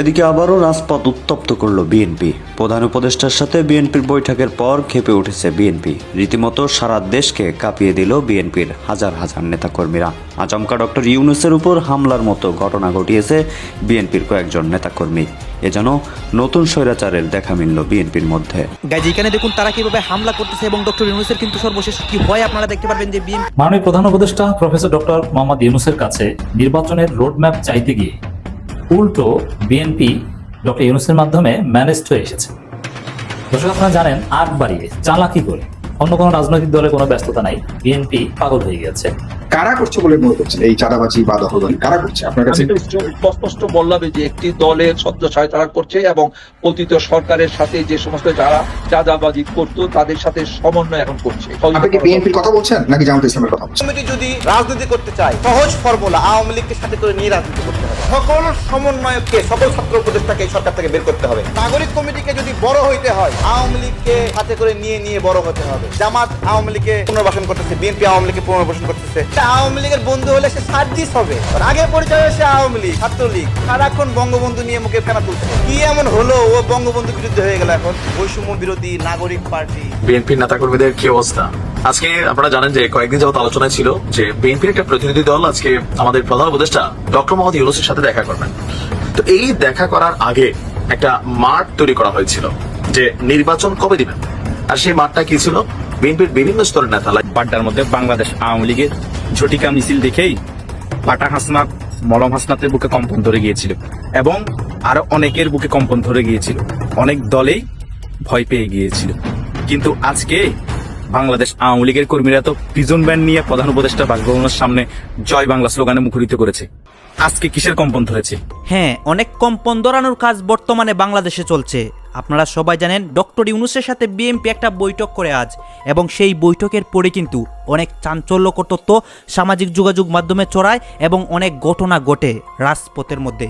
এদিকে আবারও রাজপথ উত্তপ্ত করল বিএনপি প্রধান উপদেষ্টার সাথে বিএনপির বৈঠকের পর খেপে উঠেছে বিএনপি রীতিমতো সারা দেশকে কাঁপিয়ে দিল বিএনপির হাজার হাজার নেতাকর্মীরা। আচমকা ডক্টর ইউনুসের উপর হামলার মতো ঘটনা ঘটিয়েছে বিএনপির কয়েকজন নেতাকর্মী। এ যেন নতুন স্বৈরাচারের দেখা মিলল বিএনপির মধ্যে। গাইজ এখানে দেখুন তারা কীভাবে হামলা করতেছে এবং ডক্টর ইউনুসের কিন্তু সর্বশেষ কি হয় আপনারা দেখতে পারবেন যে বিএনপি মাননীয় প্রধান উপদেষ্টা প্রফেসর ডক্টর মোহাম্মদ ইউনুসের কাছে নির্বাচনের রোডম্যাপ চাইতে গিয়ে উল্টো বিএনপি ডক্টর ইউনুসের মাধ্যমে ম্যানেজড হয়ে এসেছে। দর্শক, আপনারা জানেন আগ বাড়িয়ে চালাকি করে অন্য কোনো রাজনৈতিক দলে কোনো ব্যস্ততা নাই বিএনপি পাগল হয়ে গেছে কারা করছে বলে মনে করছেন? এই চাঁদাবাজি বা দখলদারি কারা করছে আপনার কাছে? স্পষ্ট বললাম যে একটি দলের সদ্য সহায়তা করছে এবং অতীত সরকারের সাথে যে সমস্ত যারা চাঁদাবাজি করতো তাদের সাথে সমন্বয় এখন করছে। আপনি কি বিএনপির কথা বলছেন নাকি জামাত ইসলামের কথা বলছেন? কমিটি যদি রাজনীতি করতে চায় সহজ ফর্মুলা আওয়ামী লীগকে সাথে করে নিয়ে রাজনীতি করতে হবে। সকল সমন্বয়ককে সকল ছাত্র উপদেষ্টাকে সরকার থেকে বের করতে হবে। নাগরিক কমিটিকে যদি বড় হইতে হয় আওয়ামী লীগকে সাথে করে নিয়ে নিয়ে বড় হতে হবে। জামাত আওয়ামী লীগকে পুনর্বাসন করতেছে বিএনপি আওয়ামী লীগকে পুনর্বাসন করতেছে। আওয়ামী লীগের বন্ধু হলে সে সার্জিস হবে। আগে পরিচয় হচ্ছে আওয়ামী লীগ, ছাত্রলীগ। সারাক্ষণ বঙ্গবন্ধু নিয়ে মুখে তুলছে। কি এমন হলো? ও বঙ্গবন্ধু বিরুদ্ধে হয়ে গেল এখন। বৈষম্য বিরোধী নাগরিক পার্টি। কি অবস্থা? আজকে আপনারা জানেন যে কয়েকদিন যাবত আলোচনায় ছিল যে বিএনপির একটা প্রতিনিধি দল আজকে আমাদের প্রধান উপদেষ্টা ডক্টর মোহাম্মদ ইউনুসের সাথে দেখা করবেন। তো এই দেখা করার আগে একটা মাঠ তৈরি করা হয়েছিল যে নির্বাচন কবে দিবেন? আর সেই মাঠটা কি ছিল? বিএনপির বিভিন্ন স্তরের নেতা বাড্ডার মধ্যে বাংলাদেশ আওয়ামী লীগের ঝটিকা মিছিল দেখেই পাটা হাসনাত, মলম হাসনাতের বুকে কম্পন ধরে গিয়েছিল এবং আরও অনেকের বুকে কম্পন ধরে গিয়েছিল। অনেক দলেই ভয় পেয়ে গিয়েছিল। কিন্তু আজকে বাংলাদেশ আওয়ামী লীগের কর্মীরা তো প্রিজন ব্যান্ড নিয়ে প্রধান উপদেষ্টা বাসভবনের সামনে জয় বাংলা স্লোগানে মুখরিত করেছে। আজকে কিসের কম্পন ধরেছে? হ্যাঁ অনেক কম্পন ধরানোর কাজ বর্তমানে বাংলাদেশে চলছে। আপনারা সবাই জানেন ডক্টর ইউনুসের সাথে বিএনপি একটা বৈঠক করে আজ, এবং সেই বৈঠকের পরে কিন্তু অনেক চাঞ্চল্যকর তথ্য সামাজিক যোগাযোগ মাধ্যমে চড়ায় এবং অনেক ঘটনা ঘটে রাজপথের মধ্যে।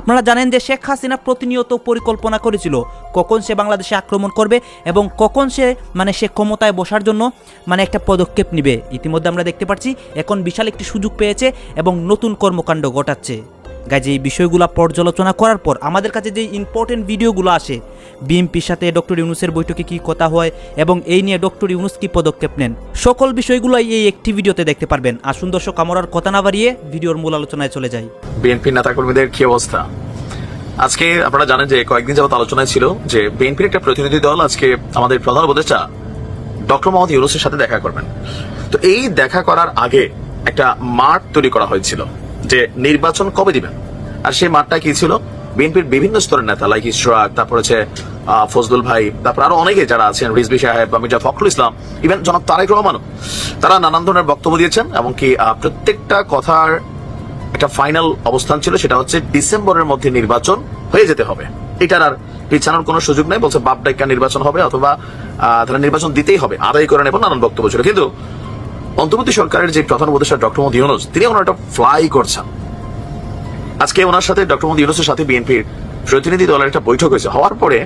আপনারা জানেন যে শেখ হাসিনা প্রতিনিয়ত পরিকল্পনা করেছিল কখন সে বাংলাদেশে আক্রমণ করবে এবং কখন সে মানে সে ক্ষমতায় বসার জন্য মানে একটা পদক্ষেপ নিবে। ইতিমধ্যে আমরা দেখতে পাচ্ছি, এখন বিশাল একটি সুযোগ পেয়েছে এবং নতুন কর্মকাণ্ড ঘটাচ্ছে। গাইজ, এই বিষয়গুলো পর্যালোচনা করার পর আমাদের কাছে যে ইম্পর্টেন্ট ভিডিওগুলো আসে বিএনপির সাথে ডক্টর ইউনুসের বৈঠকে কি কথা হয় এবং এই নিয়ে ডক্টর ইউনুস কি পদক্ষেপ নেন, সকল বিষয়গুলোই এই একটি ভিডিওতে দেখতে পারবেন। আসুন দর্শক, আমার আর কথা না বাড়িয়ে ভিডিওর মূল আলোচনায় চলে যাই। বিএনপির নেতাকর্মীদের কি অবস্থা? আজকে আপনারা জানেন যে কয়েকদিন যাবত আলোচনায় ছিল যে বিএনপির একটা প্রতিনিধি দল আজকে আমাদের প্রধান উপদেষ্টা ডক্টর মোহাম্মদ ইউনুসের সাথে দেখা করবেন। তো এই দেখা করার আগে একটা মাঠ তৈরি করা হয়েছিল। যে নির্বাচন কবে দিবেন আর সেই মাঠটা কি ছিল? বিএনপির বিভিন্ন স্তরের নেতা লাইক ইশরাক তারপর হচ্ছে ফজলুল ভাই তারপর আরও অনেকে যারা আছেন রিজবি সাহেব বা মির্জা ফখরুল ইসলাম ইভেন জনাব তারেক রহমানও তারা নানান ধরনের বক্তব্য দিয়েছেন এবং কি আহ, প্রত্যেকটা কথার একটা ফাইনাল অবস্থান ছিল সেটা হচ্ছে ডিসেম্বরের মধ্যে নির্বাচন হয়ে যেতে হবে। এটার আর পিছানোর কোনো সুযোগ নেই বলছে বাপ ডাইকা নির্বাচন হবে অথবা তারা নির্বাচন দিতেই হবে আদায় করে নেব নানান বক্তব্য ছিল। কিন্তু অন্তর্বর্তী সরকারের যে প্রধান উপদেষ্টা ডক্টর মোদী ইউনুস, তিনি ওনার একটা ফ্লাই করছেন। আজকে ওনার সাথে ডক্টর মোদী ইউনুসের সাথে বিএনপির প্রতিনিধি দলের একটা বৈঠক হয়েছে। হওয়ার পরে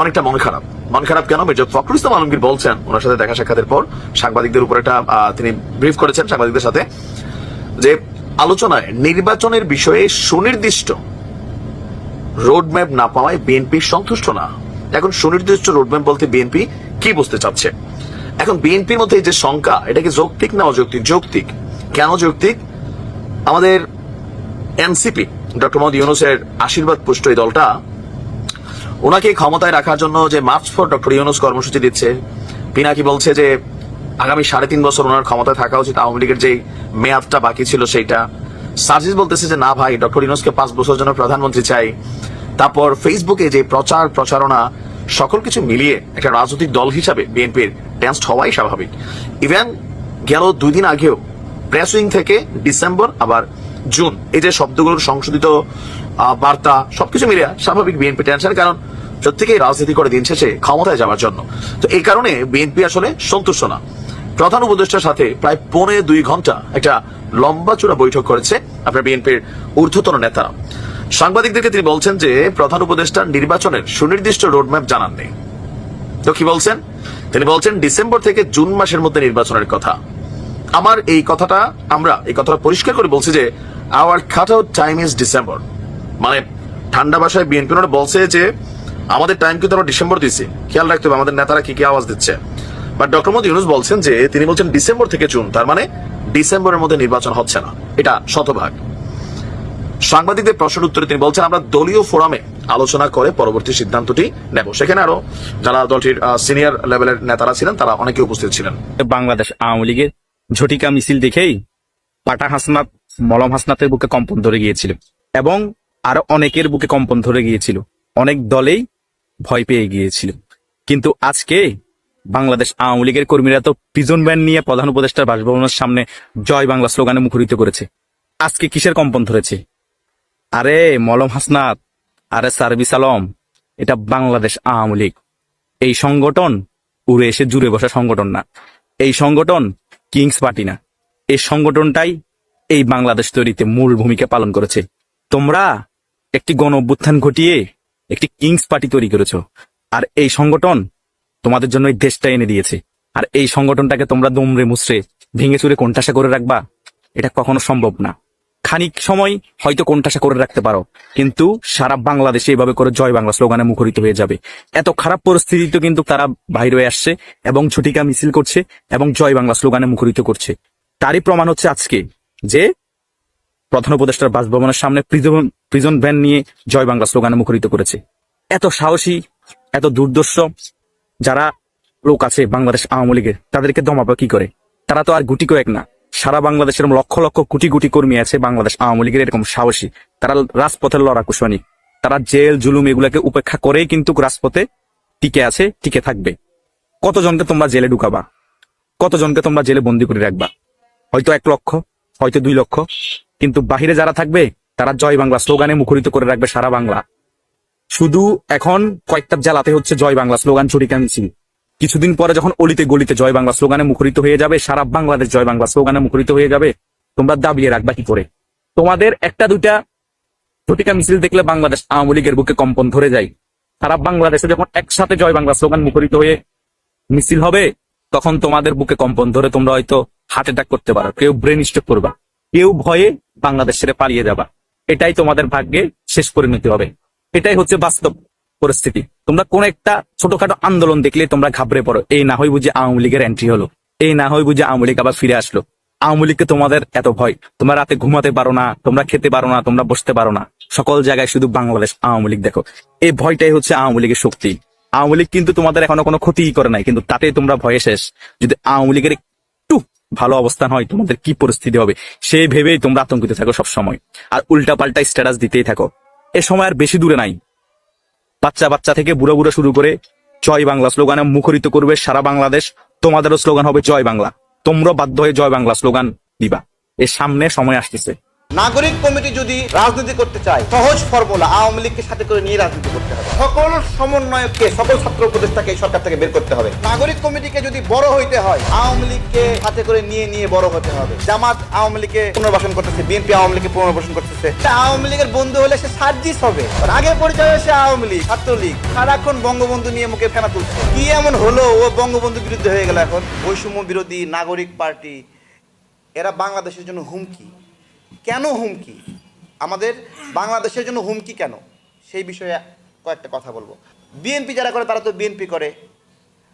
অনেকটা মন খারাপ। মন খারাপ কেন? মির্জা ফখরুল ইসলাম আলমগীর বলছেন, ওনার সাথে দেখা সাক্ষাতের পর সাংবাদিকদের উপর একটা তিনি ব্রিফ করেছেন সাংবাদিকদের সাথে, যে আলোচনায় নির্বাচনের বিষয়ে সুনির্দিষ্ট রোডম্যাপ না পাওয়ায় বিএনপি সন্তুষ্ট না। এখন সুনির্দিষ্ট রোডম্যাপ বলতে বিএনপি কি বুঝতে চাচ্ছে? এখন বিএনপির মধ্যে যে শঙ্কা, এটা কি যৌক্তিক না অযৌক্তিক? যৌক্তিক। কেন যৌক্তিক? আমাদের এনসিপি, ডক্টর মোহাম্মদ ইউনুসের আশীর্বাদ পুষ্ট এই দলটা, ওনাকে ক্ষমতায় রাখার জন্য যে মার্চ ফর ডক্টর ইউনুস কর্মসূচি দিচ্ছে, পিনাকি বলছে যে আগামী সাড়ে তিন বছর ওনার ক্ষমতায় থাকা উচিত। আওয়ামী লীগের যে মেয়াদটা বাকি ছিল সেইটা। সার্জিস বলতেছে যে, না ভাই, ডক্টর ইউনুসকে পাঁচ বছর জন্য প্রধানমন্ত্রী চাই। তারপর ফেসবুকে যে প্রচার প্রচারণা সকল কিছু মিলিয়ে একটা রাজনৈতিক দল হিসাবে বিএনপির টেন্সড হওয়াই স্বাভাবিক। ইভেন গেল দুই দিন আগেও, প্রেস উইং থেকে ডিসেম্বর, আবার জুন, এই যে শব্দগুলোর সংশোধিত বার্তা, সবকিছু মিলিয়ে স্বাভাবিক বিএনপি টেনশন কারণ প্রত্যেকেই রাজনীতি করে দিন শেষে ক্ষমতায় যাওয়ার জন্য। তো এই কারণে বিএনপি আসলে সন্তুষ্ট না। প্রধান উপদেষ্টার সাথে প্রায় পৌনে দুই ঘণ্টা একটা লম্বা চূড়া বৈঠক করেছে আপনার বিএনপির ঊর্ধ্বতন নেতারা। সাংবাদিকদেরকে তিনি বলছেন যে প্রধান উপদেষ্টা নির্বাচনের সুনির্দিষ্ট রোডম্যাপ জানাননি তো কি বলছেন? তিনি বলছেন ডিসেম্বর থেকে জুন মাসের মধ্যে নির্বাচনের কথা। আমার এই কথাটা আমরা এই কথাটা পরিষ্কার করে বলছি যে our cut out time is December মানে ঠান্ডা ভাষায় বিএনপি বলছে যে আমাদের টাইম কিন্তু আমরা ডিসেম্বর দিচ্ছি খেয়াল রাখতে হবে আমাদের নেতারা কি কি আওয়াজ দিচ্ছে। বাট ডক্টর মোদী ইউনুস বলছেন যে তিনি বলছেন ডিসেম্বর থেকে জুন, তার মানে ডিসেম্বরের মধ্যে নির্বাচন হচ্ছে না। এটা শতভাগ। সাংবাদিকদের প্রশ্নের উত্তরে তিনি বলছেন, আমরা দলীয় ফোরামে আলোচনা করে পরবর্তী সিদ্ধান্তটি নেব। সেখানে আরও যারা দলটির সিনিয়র লেভেলের নেতারা ছিলেন, তারা অনেকে উপস্থিত ছিলেন। বাংলাদেশ আওয়ামী লীগের ঝটিকা মিছিল দেখেই পাটা হাসনাত, মলম হাসনাতের বুকে কম্পন ধরে গিয়েছিল এবং আরও অনেকের বুকে কম্পন ধরে গিয়েছিল। অনেক দলেই ভয় পেয়ে গিয়েছিল। কিন্তু আজকে বাংলাদেশ আওয়ামী লীগের কর্মীরা তো প্রিজন ব্যান নিয়ে প্রধান উপদেষ্টার বাসভবনের সামনে জয় বাংলা স্লোগানে মুখরিত করেছে। আজকে কিসের কম্পন ধরেছে? আরে মলম হাসনাত, আরে সার্ভিস আলম, এটা বাংলাদেশ আওয়ামী লীগ। এই সংগঠন উড়ে এসে জুড়ে বসা সংগঠন না। এই সংগঠন কিংস পার্টি না। এই সংগঠনটাই এই বাংলাদেশ তৈরিতে মূল ভূমিকা পালন করেছে। তোমরা একটি গণ অভ্যুত্থান ঘটিয়ে একটি কিংস পার্টি তৈরি করেছ। আর এই সংগঠন তোমাদের জন্য এই দেশটা এনে দিয়েছে। আর এই সংগঠনটাকে তোমরা দুমড়ে মুচড়ে, ভেঙে চুরে কোণঠাসা করে রাখবা, এটা কখনো সম্ভব না। খানিক সময় হয়তো কোণঠাসা করে রাখতে পারো। কিন্তু সারা বাংলাদেশে এভাবে করে জয় বাংলা স্লোগানে মুখরিত হয়ে যাবে। এত খারাপ পরিস্থিতিতে কিন্তু তারা বাইরে আসছে এবং ছুটিকা মিছিল করছে এবং জয় বাংলা স্লোগানে মুখরিত করছে। তারই প্রমাণ হচ্ছে আজকে যে প্রধান উপদেষ্টার বাসভবনের সামনে প্রিজন প্রিজন ভ্যান নিয়ে জয় বাংলা স্লোগানে মুখরিত করেছে। এত সাহসী, এত দুর্দর্শ যারা লোক আছে বাংলাদেশ আওয়ামী লীগের, তাদেরকে দমাবা কি করে? তারা তো আর গুটি কয়েক না। সারা বাংলাদেশের লক্ষ লক্ষ কোটি কোটি কর্মী আছে বাংলাদেশ আওয়ামী লীগের এরকম সাহসী। তারা রাজপথের লড়াকু সৈনিক তারা জেল, জুলুম এগুলাকে উপেক্ষা করেই কিন্তু রাজপথে টিকে আছে, টিকে থাকবে। কতজনকে তোমরা জেলে ঢুকাবা? কতজনকে তোমরা জেলে বন্দি করে রাখবা? হয়তো এক লক্ষ, হয়তো দুই লক্ষ। কিন্তু বাহিরে যারা থাকবে, তারা জয় বাংলা স্লোগানে মুখরিত করে রাখবে সারা বাংলা। শুধু এখন কয়েকটা জেলাতে হচ্ছে জয় বাংলা স্লোগান ছড়িকা মিছিল কিছুদিন পরে যখন অলিতে গলিতে জয় বাংলা স্লোগানে মুখরিত হয়ে যাবে, সারা বাংলাদেশ জয় বাংলা স্লোগানে মুখরিত হয়ে যাবে, তোমরা দাবিয়ে রাখবা কি করে? তোমাদের একটা দুইটা ঝটিকা মিছিল দেখলে বাংলাদেশ আওয়ামী লীগের বুকে কম্পন ধরে যায়। সারা বাংলাদেশে যখন একসাথে জয় বাংলা স্লোগান মুখরিত হয়ে মিছিল হবে, তখন তোমাদের বুকে কম্পন ধরে তোমরা হয়তো হার্ট অ্যাটাক করতে পারো, কেউ ব্রেন স্ট্রোক করবা, কেউ ভয়ে বাংলাদেশ ছেড়ে পালিয়ে যাবা। এটাই তোমাদের ভাগ্যে শেষ পরিণতি হবে। এটাই হচ্ছে বাস্তব পরিস্থিতি। তোমরা কোন একটা ছোটখাটো আন্দোলন দেখলে তোমরা ঘাবড়ে পড়ো। এই না হয় বুঝে আওয়ামী লীগের এন্ট্রি হলো। এই না হয় বুঝে আওয়ামী লীগ আবার ফিরে আসলো। আওয়ামী লীগকে তোমাদের এত ভয়। তোমরা রাতে ঘুমাতে পারো না, তোমরা খেতে পারো না, তোমরা বসতে পারো না। সকল জায়গায় শুধু বাংলাদেশ, আওয়ামী লীগ দেখো। এই ভয়টাই হচ্ছে আওয়ামী লীগের শক্তি। আওয়ামী লীগ কিন্তু তোমাদের এখনও কোনো ক্ষতিই করে নাই, কিন্তু তাতে তোমরা ভয়ে শেষ। যদি আওয়ামী লীগের একটু ভালো অবস্থান হয়, তোমাদের কি পরিস্থিতি হবে? সেই ভেবেই তোমরা আতঙ্কিত থাকো সব সময় আর উল্টা পাল্টা স্ট্যাটাস দিতেই থাকো। এ সময় আর বেশি দূরে নাই। বাচ্চা বাচ্চা থেকে বুড়ো বুড়ো শুরু করে জয় বাংলা স্লোগানে মুখরিত করবে সারা বাংলাদেশ। তোমাদেরও স্লোগান হবে জয় বাংলা। তোমরা বাধ্য হয়ে জয় বাংলা স্লোগান দিবা। এর সামনে সময় আসতেছে। নাগরিক কমিটি যদি রাজনীতি করতে চায়, সহজ ফর্মুলা আওয়ামী লীগকে সাথে করে নিয়ে রাজনীতি করতে হবে। সকল সমন্বয়ককে, সকল ছাত্র উপদেষ্টাকে এই সরকার থেকে বের করতে হবে। নাগরিক কমিটিকে যদি বড় হইতে হয়, আওয়ামী লীগকে হাতে করে নিয়ে নিয়ে বড় হতে হবে। জামাত আওয়ামী লীগকে পুনর্বাসন করতেছে, বিএনপি আওয়ামী লীগকে পুনর্বাসন করতেছে। আওয়ামী লীগের বন্ধু হলে সে সার্জিস হবে। আগে পরিচয় হয়েছে আওয়ামী লীগ, ছাত্রলীগ। সারাক্ষণ বঙ্গবন্ধু নিয়ে মুখে ফেনা তুলছে। কি এমন হলো? ও বঙ্গবন্ধু বিরুদ্ধে হয়ে গেল এখন। বৈষম্য বিরোধী নাগরিক পার্টি, এরা বাংলাদেশের জন্য হুমকি। কেন হুমকি? আমাদের বাংলাদেশের জন্য হুমকি কেন? সেই বিষয়ে কয়েকটা কথা বলব। বিএনপি যারা করে, তারা তো বিএনপি করে।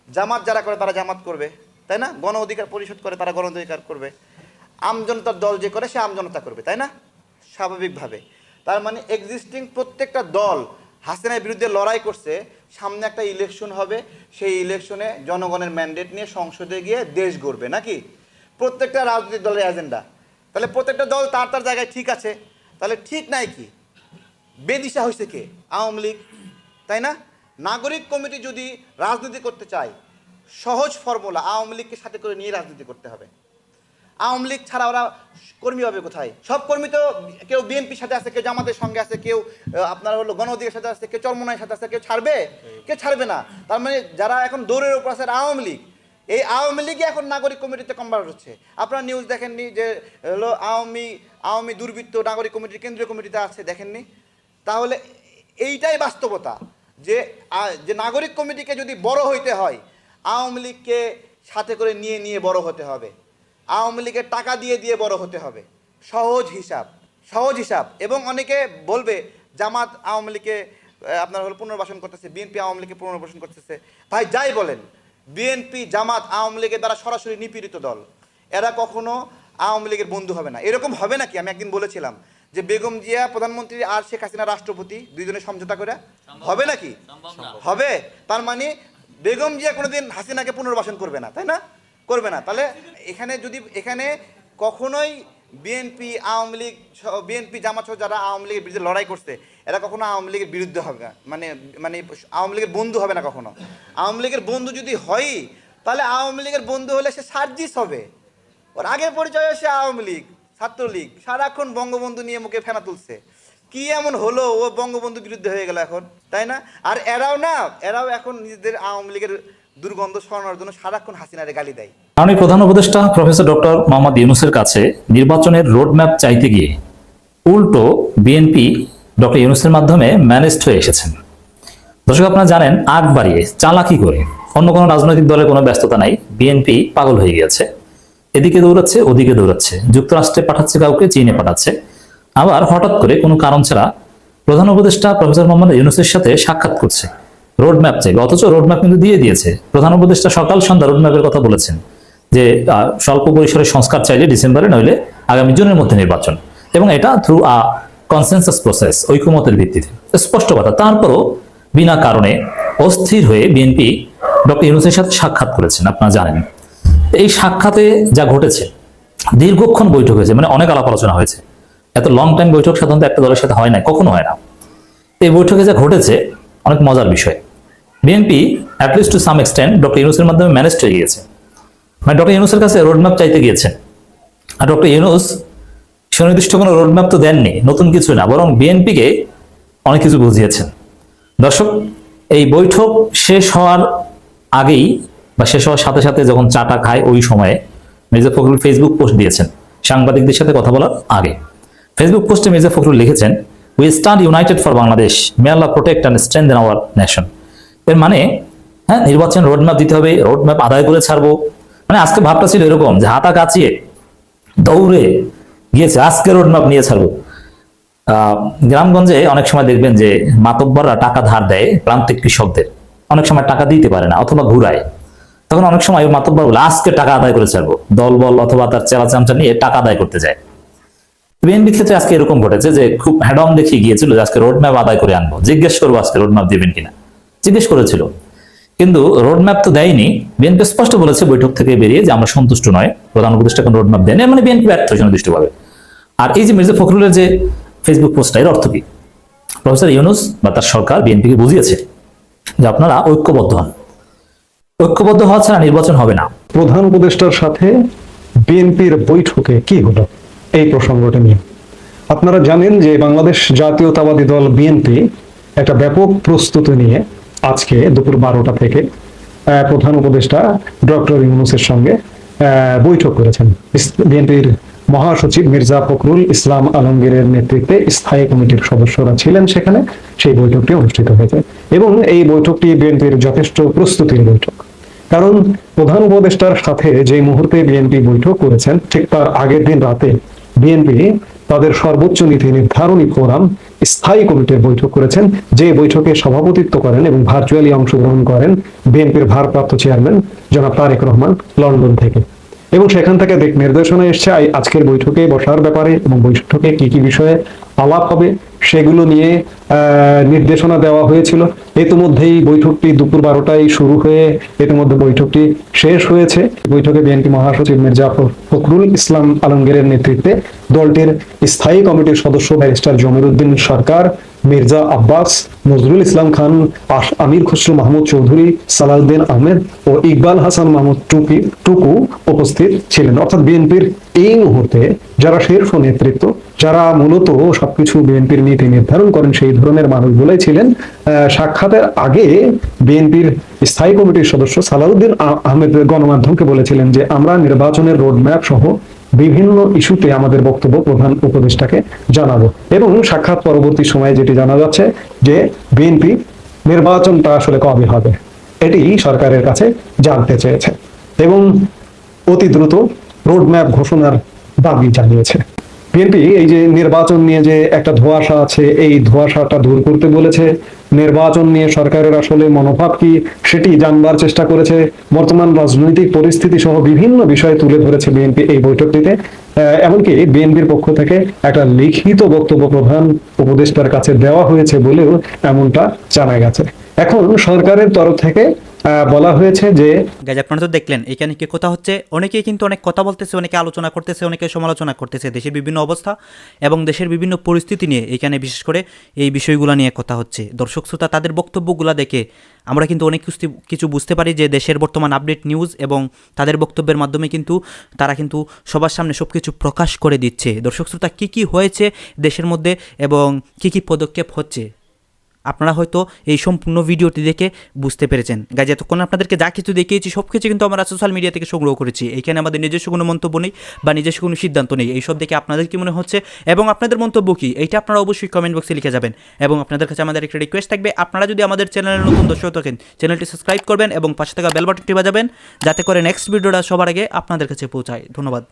জামাত যারা করে, তারা জামাত করবে, তাই না? গণ অধিকার পরিষদ করে, তারা গণ অধিকার করবে। আমজনতার দল যে করে, সে আমজনতা করবে, তাই না? স্বাভাবিকভাবে। তার মানে এক্সিস্টিং প্রত্যেকটা দল হাসিনার বিরুদ্ধে লড়াই করছে, সামনে একটা ইলেকশন হবে, সেই ইলেকশনে জনগণের ম্যান্ডেট নিয়ে সংসদে গিয়ে দেশ গড়বে, নাকি? প্রত্যেকটা রাজনৈতিক দলের এজেন্ডা তাহলে প্রত্যেকটা দল তার তার জায়গায় ঠিক আছে। তাহলে ঠিক নাই কি? বেদিশা হয়েছে কে আওয়ামী লীগ, তাই না? নাগরিক কমিটি যদি রাজনীতি করতে চায়, সহজ ফর্মুলা আওয়ামী লীগকে সাথে করে নিয়ে রাজনীতি করতে হবে। আওয়ামী লীগ ছাড়া ওরা কর্মী হবে কোথায়? সব কর্মী তো কেউ বিএনপির সাথে আছে, কেউ জামাতের সঙ্গে আছে, কেউ আপনার হলো গণ অধিকার সাথে আছে, কেউ চরমনায়ের সাথে আছে, কেউ ছাড়বে? কেউ ছাড়বে না। তার মানে যারা এখন দৌড়ের উপর আছে আওয়ামী লীগ। এই আওয়ামী লীগই এখন নাগরিক কমিটিতে কনভার্ট হচ্ছে। আপনারা নিউজ দেখেননি যে, হলো আওয়ামী আওয়ামী দুর্বৃত্ত নাগরিক কমিটির কেন্দ্রীয় কমিটিতে আছে, দেখেননি? তাহলে এইটাই বাস্তবতা যে যে নাগরিক কমিটিকে যদি বড় হইতে হয়, আওয়ামী লীগকে সাথে করে নিয়ে নিয়ে বড় হতে হবে। আওয়ামী লীগের টাকা দিয়ে দিয়ে বড় হতে হবে। সহজ হিসাব সহজ হিসাব। এবং অনেকে বলবে, জামাত আওয়ামী লীগকে আপনার হলো পুনর্বাসন করতেছে, বিএনপি আওয়ামী লীগকে পুনর্বাসন করতেছে। ভাই, যাই বলেন, বিএনপি, জামাত আওয়ামী লীগের দ্বারা সরাসরি নিপীড়িত দল, এরা কখনো আওয়ামী লীগের বন্ধু হবে না। এরকম হবে নাকি? আমি একদিন বলেছিলাম। যে বেগম জিয়া প্রধানমন্ত্রী আর শেখ হাসিনা রাষ্ট্রপতি দুইজনে সমঝোতা করে হবে নাকি? হবে। তার মানে বেগম জিয়া কোনোদিন হাসিনাকে পুনর্বাসন করবে না তাই না? করবে না। তাহলে এখানে যদি এখানে কখনোই বিএনপি আওয়ামী লীগ বিএনপি জামাত সহ যারা আওয়ামী লীগের বিরুদ্ধে লড়াই করছে এরা কখনো আওয়ামী লীগের বিরুদ্ধে হবে না। মানে মানে আওয়ামী লীগের বন্ধু হবে না কখনো। আওয়ামী লীগের বন্ধু যদি হয় তাহলে আওয়ামী লীগের বন্ধু হলে সে সার্জিস হবে। ওর আগের পরিচয় সে আওয়ামী লীগ। ছাত্রলীগ সারাক্ষণ বঙ্গবন্ধু নিয়ে মুখে ফেনা তুলছে। কি এমন হলো? ও বঙ্গবন্ধু বিরুদ্ধে হয়ে গেল এখন, তাই না? আর এরাও না, এরাও এখন নিজেদের আওয়ামী লীগের দুর্গন্ধ সরানোর জন্য সারাক্ষণ হাসিনারে গালি দেয়। এই প্রধান উপদেষ্টা প্রফেসর ডক্টর মোহাম্মদ ইউনুসের কাছে নির্বাচনের রোডম্যাপ চাইতে গিয়ে উল্টো বিএনপি ডক্টর ইউনুসের মাধ্যমে ম্যানেজড হয়ে এসেছেন। দর্শক, আপনারা জানেন, আগ বাড়িয়ে চালাকি করে অন্য কোনো রাজনৈতিক দলের কোনো ব্যস্ততা নাই, বিএনপি পাগল হয়ে গিয়েছে। এদিকে দৌড়াচ্ছে, ওদিকে দৌড়াচ্ছে। যুক্তরাষ্ট্রে পাঠাচ্ছে কাউকে, চীনে পাঠাচ্ছে। আবার হঠাৎ করে কোনো কারণ ছাড়া প্রধান উপদেষ্টা প্রফেসর মোহাম্মদ ইউনুসের সাথে সাক্ষাৎ করছে। রোডম্যাপ চাইবে অথচ রোডম্যাপ কিন্তু দিয়ে দিয়েছে। প্রধান উপদেষ্টা সকাল সন্ধ্যা রোডম্যাপের কথা বলেছেন যে স্বল্প পরিসরে সংস্কার চাইলে ডিসেম্বরে, নইলে আগামী জুনের মধ্যে নির্বাচন। এবং এটা থ্রু আ কনসেনসাস প্রসেস ঐক্যমতের ভিত্তিতে। স্পষ্ট কথা, তারপরও বিনা কারণে অস্থির হয়ে বিএনপি ডক্টর ইউনুসের সাথে সাক্ষাৎ করেছেন, আপনারা জানেন। এই সাক্ষাতে যা ঘটেছে, দীর্ঘক্ষণ বৈঠক হয়েছে মানে অনেক আলাপ আলোচনা হয়েছে। এত লং টাইম বৈঠক সাধারণত একটা দলের সাথে হয় না, কখনো হয় না। এই বৈঠকে যা ঘটেছে, অনেক মজার বিষয়। BNP at least to some extent doctor ইউনুসের মাধ্যমে ম্যানেজ হয়ে গিয়েছে। মানে ডক্টর ইউনুসের কাছে রোডম্যাপ চাইতে গিয়েছেন আর ডক্টর ইউনুস সুনির্দিষ্ট কোনো রোডম্যাপ তো দেননি, নতুন কিছু না, বরং বিএনপিকে অনেক কিছু বুঝিয়েছেন। দর্শক, এই বৈঠক শেষ হওয়ার আগেই বা শেষ হওয়ার সাথে সাথে যখন চাটা খায়, ওই সময়ে মির্জা ফখরুল ফেসবুক পোস্ট দিয়েছেন সাংবাদিকদের সাথে কথা বলার আগে। ফেসবুক পোস্টে মির্জা ফখরুল লিখেছেন we stand united for Bangladesh may Allah protect and strength our nation এর মানে হ্যাঁ নির্বাচন রোডম্যাপ দিতে হবে রোডম্যাপ আদায় করে ছাড়বো। মানে আজকে ভাবটা ছিল এরকম যে হাতা কাচিয়ে দৌড়ে গিয়েছে, আজকে রোডম্যাপ নিয়ে ছাড়বো। গ্রামগঞ্জে অনেক সময় দেখবেন যে মাতব্বররা টাকা ধার দেয় প্রান্তিক কৃষকদের। অনেক সময় টাকা দিতে পারে না অথবা ঘুরায়। তখন অনেক সময় ওই মাতব্বর বলে আজকে টাকা আদায় করে ছাড়বো। দল বল অথবা তার চেলা চামচা নিয়ে টাকা আদায় করতে যায়। বিএনপির ক্ষেত্রে আজকে এরকম ঘটেছে যে খুব হ্যাডম দেখিয়ে গিয়েছিল যে আজকে রোডম্যাপ আদায় করে আনব। জিজ্ঞেস করব আজকে রোডম্যাপ দিবেন কিনা। জিজ্ঞেস করেছিল। কিন্তু রোডম্যাপ তো দেয়নি। বিএনপি স্পষ্ট বলেছে বৈঠক থেকে বেরিয়ে যে আমরা সন্তুষ্ট নয়। প্রধান উপদেষ্টা কোনো রোডম্যাপ দেয়নি। মানে বিএনপি ব্যর্থ সুনির্দিষ্টভাবে আর এই যে মির্জা ফখরুলের যে ফেসবুক পোস্টটা এর অর্থ কি? প্রফেসর ইউনুস বা তার সরকার বিএনপিকে বুঝিয়েছে যে আপনারা ঐক্যবদ্ধ হন। ঐক্যবদ্ধ হওয়া ছাড়া নির্বাচন হবে না। প্রধান উপদেষ্টার সাথে বিএনপির বৈঠকে কি হলো? এই প্রসঙ্গটা নিয়ে। আপনারা জানেন যে বাংলাদেশ জাতীয়তাবাদী দল বিএনপি একটা ব্যাপক প্রস্তুতি নিয়ে আজকে দুপুর বারোটা থেকে প্রধান উপদেষ্টা ডক্টর ইউনুসের সঙ্গে বৈঠক করেছেন। বিএনপির মহাসচিব মির্জা ফখরুল ইসলাম আলমগীরের নেতৃত্বে স্থায়ী কমিটির সদস্যরা ছিলেন সেখানে। সেই বৈঠকটি অনুষ্ঠিত হয়েছে এবং এই বৈঠকটি বিএনপির যথেষ্ট প্রস্তুতির বৈঠক। কারণ প্রধান উপদেষ্টার সাথে যে মুহূর্তে বিএনপি বৈঠক করেছেন, ঠিক তার আগের দিন রাতে বিএনপি তাদের সর্বোচ্চ নীতি নির্ধারণী ফোরাম, স্থায়ী কমিটির বৈঠক করেছেন। যে বৈঠকে সভাপতিত্ব করেন এবং ভার্চুয়ালি অংশগ্রহণ করেন বিএনপির ভারপ্রাপ্ত চেয়ারম্যান জনাব তারেক রহমান লন্ডন থেকে। এবং সেখান থেকে দিক নির্দেশনা এসছে আজকের বৈঠকে বসার ব্যাপারে এবং বৈঠকে কি কি বিষয়ে আলাপ হবে সেগুলো নিয়ে নির্দেশনা দেওয়া হয়েছিল। ইতিমধ্যেই বৈঠকটি দুপুর বারোটায় শুরু হয়ে ইতিমধ্যে বৈঠকটি শেষ হয়েছে। বৈঠকে বিএনপি মহাসচিব মির্জা ফখরুল ইসলাম আলমগীরের নেতৃত্বে দলটির স্থায়ী কমিটির সদস্য ব্যারিস্টার জমিরুদ্দিন সরকার, মির্জা আব্বাস, নজরুল ইসলাম খান আমির খসরু মাহমুদ চৌধুরী, সালাউদ্দিন আহমেদ ও ইকবাল হাসান মাহমুদ টুকি টুকু উপস্থিত ছিলেন। অর্থাৎ বিএনপির এই মুহূর্তে যারা শীর্ষ নেতৃত্ব যারা মূলত সবকিছু বিএনপির নীতি নির্ধারণ করেন, সেই ধরনের মানুষগুলাই ছিলেন সাক্ষাতের আগে বিএনপির স্থায়ী কমিটির সদস্য সালাউদ্দিন আহমেদ গণমাধ্যমকে বলেছিলেন যে, আমরা নির্বাচনের রোডম্যাপ সহ বিভিন্ন ইস্যুতে আমাদের বক্তব্য প্রধান উপদেষ্টাকে জানাব। এবং সাক্ষাৎ পরবর্তী সময়ে যেটি জানা যাচ্ছে যে, বিএনপি নির্বাচনটা আসলে কবে হবে, এটি সরকারের কাছে জানতে চেয়েছে এবং অতি দ্রুত রোডম্যাপ ঘোষণার দাবি জানিয়েছে। বিএনপি এই যে নির্বাচন নিয়ে যে একটা ধোঁয়াশা আছে, এই ধোঁয়াশাটা দূর করতে বলেছে। নির্বাচন নিয়ে সরকারের আসলে মনোভাব কি সেটি জানবার চেষ্টা করেছে। বর্তমান রাজনৈতিক পরিস্থিতি সহ বিভিন্ন বিষয় তুলে ধরেছে বিএনপি এই বৈঠকটিতে। এমনকি বিএনপির পক্ষ থেকে একটা লিখিত বক্তব্য প্রধান উপদেষ্টার কাছে দেওয়া হয়েছে বলেও এমনটা জানা গেছে। এখন সরকারের তরফ থেকে বলা হয়েছে যে গাইজ, আপনারা তো দেখলেন, এখানে কি কথা হচ্ছে? অনেকেই কিন্তু অনেক কথা বলতেছে, অনেকে আলোচনা করতেছে, অনেকে সমালোচনা করতেছে, দেশের বিভিন্ন অবস্থা এবং দেশের বিভিন্ন পরিস্থিতি নিয়ে এখানে বিশেষ করে এই বিষয়গুলো নিয়ে কথা হচ্ছে। দর্শক শ্রোতা, তাদের বক্তব্যগুলো দেখে আমরা কিন্তু অনেক কিছু বুঝতে পারি যে দেশের বর্তমান আপডেট নিউজ এবং তাদের বক্তব্যের মাধ্যমে কিন্তু তারা কিন্তু সবার সামনে সব কিছু প্রকাশ করে দিচ্ছে। দর্শক শ্রোতা, কী কী হয়েছে দেশের মধ্যে এবং কী কী পদক্ষেপ হচ্ছে? আপনারা হয়তো এই সম্পূর্ণ ভিডিওটি দেখে বুঝতে পেরেছেন। গাইজ, এতক্ষণ আপনাদেরকে যা কিছু দেখিয়েছি সব কিছু কিন্তু আমরা সোশ্যাল মিডিয়া থেকে সংগ্রহ করেছি। এখানে আমাদের নিজস্ব কোনো মন্তব্য নেই বা নিজস্ব কোনো সিদ্ধান্ত নেই। এইসব দেখে আপনাদের কি মনে হচ্ছে এবং আপনাদের মন্তব্য কি? এইটা আপনারা অবশ্যই কমেন্ট বক্সে লিখে যাবেন এবং আপনাদের কাছে আমাদের একটা রিকোয়েস্ট থাকবে। আপনারা যদি আমাদের চ্যানেলের নতুন দর্শক থাকেন চ্যানেলটি সাবস্ক্রাইব করবেন এবং পাশে থাকা বেল বাটনটি বাজাবেন, যাতে করে নেক্সট ভিডিওটা সবার আগে আপনাদের কাছে পৌঁছায়। ধন্যবাদ।